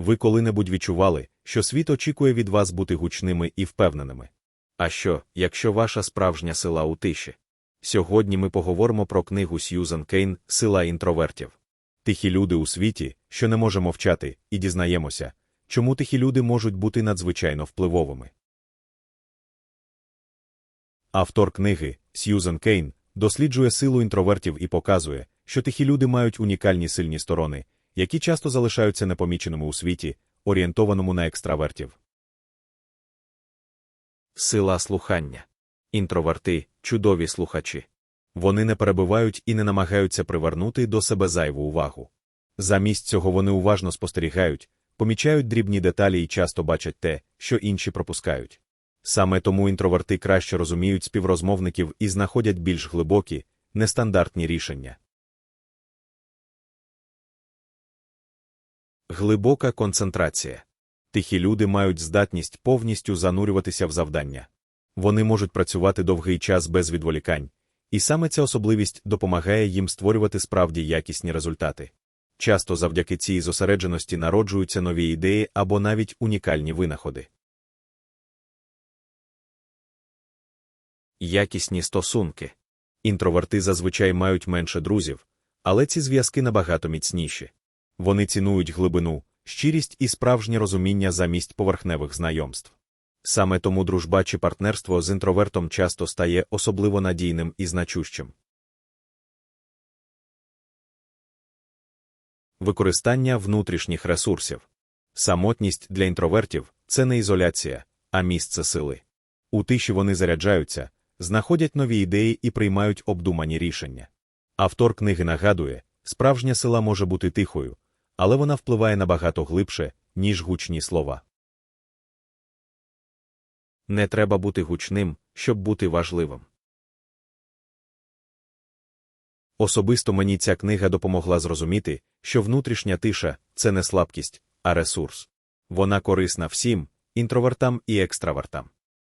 Ви коли-небудь відчували, що світ очікує від вас бути гучними і впевненими. А що, якщо ваша справжня сила у тиші? Сьогодні ми поговоримо про книгу Сьюзан Кейн Сила інтровертів. Тихі люди у світі, що не може мовчати, і дізнаємося, чому тихі люди можуть бути надзвичайно впливовими. Автор книги Сьюзан Кейн досліджує силу інтровертів і показує, що тихі люди мають унікальні сильні сторони, які часто залишаються непоміченими у світі, орієнтованому на екстравертів. Сила слухання. Інтроверти чудові слухачі. Вони не перебивають і не намагаються привернути до себе зайву увагу. Замість цього вони уважно спостерігають, помічають дрібні деталі і часто бачать те, що інші пропускають. Саме тому інтроверти краще розуміють співрозмовників і знаходять більш глибокі, нестандартні рішення. Глибока концентрація. Тихі люди мають здатність повністю занурюватися в завдання. Вони можуть працювати довгий час без відволікань, і саме ця особливість допомагає їм створювати справді якісні результати. Часто завдяки цій зосередженості народжуються нові ідеї або навіть унікальні винаходи. Якісні стосунки. Інтроверти зазвичай мають менше друзів, але ці зв'язки набагато міцніші. Вони цінують глибину, щирість і справжнє розуміння замість поверхневих знайомств. Саме тому дружба чи партнерство з інтровертом часто стає особливо надійним і значущим. Використання внутрішніх ресурсів. Самотність для інтровертів це не ізоляція, а місце сили. У тиші вони заряджаються, знаходять нові ідеї і приймають обдумані рішення. Автор книги нагадує, справжня сила може бути тихою, але вона впливає набагато глибше, ніж гучні слова. Не треба бути гучним, щоб бути важливим. Особисто мені ця книга допомогла зрозуміти, що внутрішня тиша це не слабкість, а ресурс. Вона корисна всім інтровертам і екстравертам.